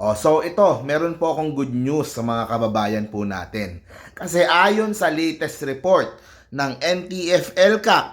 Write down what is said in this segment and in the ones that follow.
Oh, so ito, meron po akong good news sa mga kababayan po natin. Kasi ayon sa latest report ng NTF-ELCAC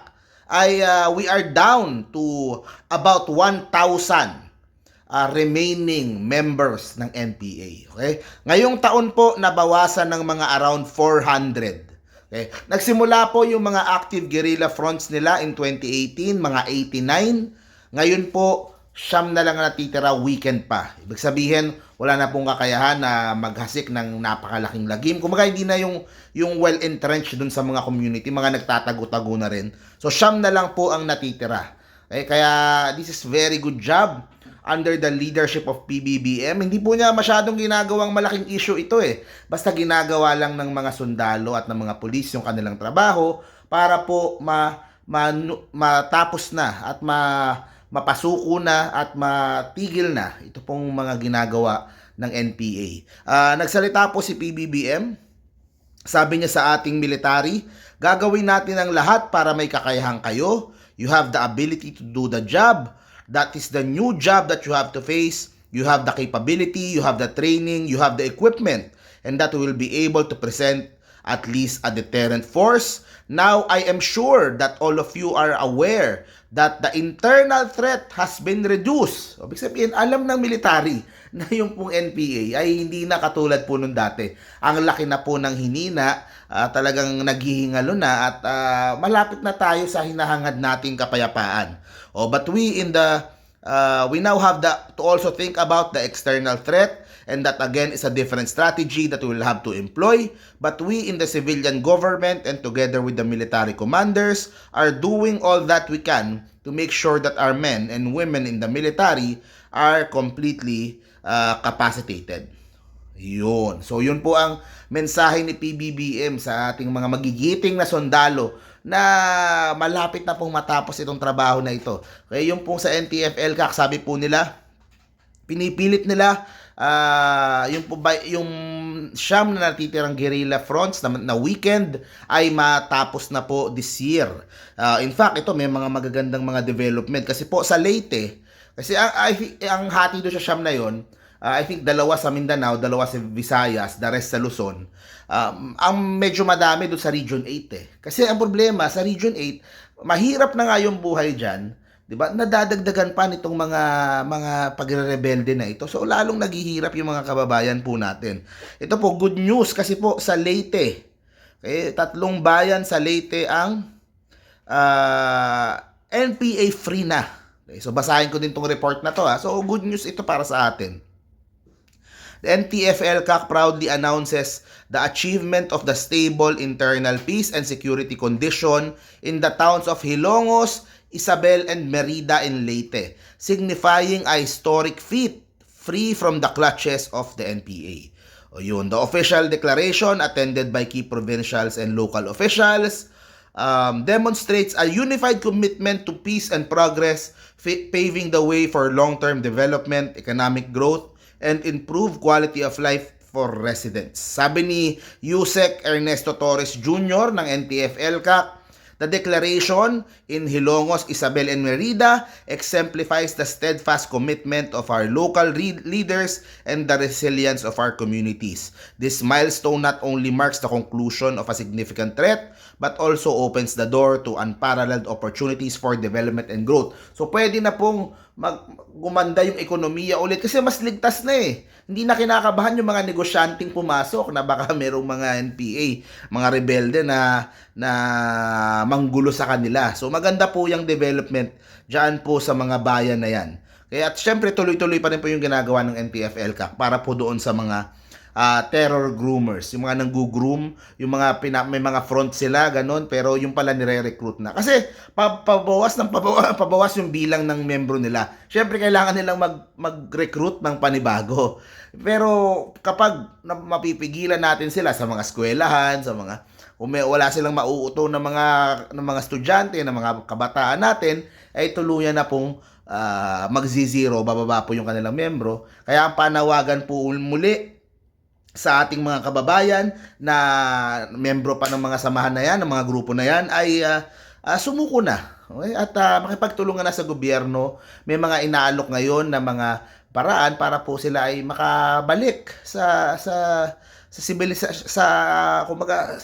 ay uh, we are down to about 1,000 uh, remaining members ng NPA. Okay? Ngayong taon po nabawasan ng mga around 400. Okay? Nagsimula po yung mga active guerrilla fronts nila in 2018, mga 89. Ngayon po, siyam na lang natitira weekend pa. Ibig sabihin, wala na pong kakayahan na maghasik ng napakalaking lagim. Kumaga hindi na yung, yung well-entrenched dun sa mga community, mga nagtatago-tago na rin. So, siyam na lang po ang natitira. Okay? Kaya, this is very good job under the leadership of PBBM. Hindi po niya masyadong ginagawang malaking issue ito eh. Basta ginagawa lang ng mga sundalo at ng mga pulis yung kanilang trabaho para po ma, ma, matapos na at ma, mapasuko na at matigil na ito pong mga ginagawa ng NPA. Ah, nagsalita po si PBBM. Sabi niya sa ating military, gagawin natin ang lahat para may kakayahan kayo. You have the ability to do the job. That is the new job that you have to face. You have the capability, you have the training, you have the equipment, and that will be able to present at least a deterrent force. Now, I am sure that all of you are aware that the internal threat has been reduced. Ibig sabihin, alam ng military na yung pong NPA ay hindi na katulad po nung dati. Ang laki na po ng hinina, ah, talagang naghihingalo na at ah, malapit na tayo sa hinahangad nating kapayapaan. Oh, but we in the uh, we now have the to also think about the external threat and that again is a different strategy that we will have to employ but we in the civilian government and together with the military commanders are doing all that we can to make sure that our men and women in the military are completely uh, capacitated yun. So, yun po ang mensahe ni PBBM sa ating mga magigiting na sundalo na malapit na pong matapos itong trabaho na ito. Kaya yung pong sa NTFL, kak, sabi po nila, pinipilit nila ah yung yung siyam na natitirang guerrilla fronts na, na weekend ay matapos na po this year. Ah, in fact, ito may mga magagandang mga development kasi po sa Leyte, kasi ang, ang hati doon sa siyam na yon, ah, I think dalawa sa Mindanao, dalawa sa Visayas, the rest sa Luzon. Um, ang medyo madami doon sa Region 8 eh. Kasi ang problema sa Region 8, mahirap na nga yung buhay diyan. 'Di ba? Nadadagdagan pa nitong mga mga pagrerebelde na ito. So lalong naghihirap yung mga kababayan po natin. Ito po good news kasi po sa Leyte. Okay, tatlong bayan sa Leyte ang ah, NPA free na. Okay, so basahin ko din tong report na to ha. So good news ito para sa atin. The NTF-ELCAC proudly announces the achievement of the stable internal peace and security condition in the towns of Hilongos, Isabel, and Merida in Leyte, signifying a historic feat free from the clutches of the NPA. O yun, the official declaration attended by key provincials and local officials um, demonstrates a unified commitment to peace and progress, paving the way for long-term development, economic growth, and improved quality of life for residents. Sabi ni Yusek Ernesto Torres Jr. ng NTF-ELCAC, The declaration in Hilongos, Isabel, and Merida exemplifies the steadfast commitment of our local leaders and the resilience of our communities. This milestone not only marks the conclusion of a significant threat, but also opens the door to unparalleled opportunities for development and growth. So pwede na pong mag gumanda yung ekonomiya ulit kasi mas ligtas na eh. Hindi na kinakabahan yung mga negosyanteng pumasok na baka merong mga NPA, mga rebelde na na manggulo sa kanila. So maganda po yung development diyan po sa mga bayan na yan. Kaya at syempre tuloy-tuloy pa rin po yung ginagawa ng NTF-ELCAC para po doon sa mga ah, terror groomers, yung mga nanggu-groom, yung mga pina, may mga front sila, ganun, pero yung pala nire-recruit na. Kasi pa, pabawas ng pabawas, pabawas yung bilang ng membro nila. Syempre kailangan nilang mag, mag-recruit ng panibago. Pero kapag mapipigilan natin sila sa mga eskwelahan, sa mga kung wala silang mauuto ng mga ng mga estudyante, ng mga kabataan natin, ay tuluyan na pong ah, magzi-zero, bababa po yung kanilang membro. Kaya ang panawagan po muli sa ating mga kababayan na membro pa ng mga samahan na yan, ng mga grupo na yan, ay ah, ah, sumuko na. Okay? At ah, makipagtulungan na sa gobyerno. May mga inaalok ngayon na mga paraan para po sila ay makabalik sa sa sa sibilisa sa kumbaga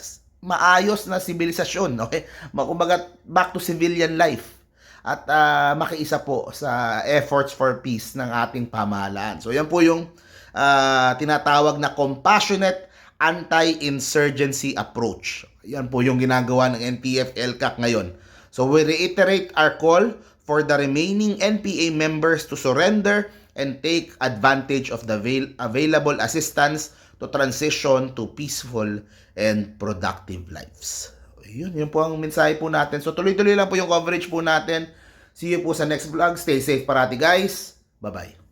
maayos na sibilisasyon, okay? Ma- Kumbaga back to civilian life at ah, makiisa po sa efforts for peace ng ating pamahalaan. So yan po yung ah, tinatawag na compassionate anti-insurgency approach. Yan po yung ginagawa ng NPF-LCAC ngayon. So we reiterate our call for the remaining NPA members to surrender and take advantage of the avail- available assistance to transition to peaceful and productive lives. Yun, yun po ang mensahe po natin. So tuloy-tuloy lang po yung coverage po natin. See you po sa next vlog. Stay safe parati guys. Bye-bye.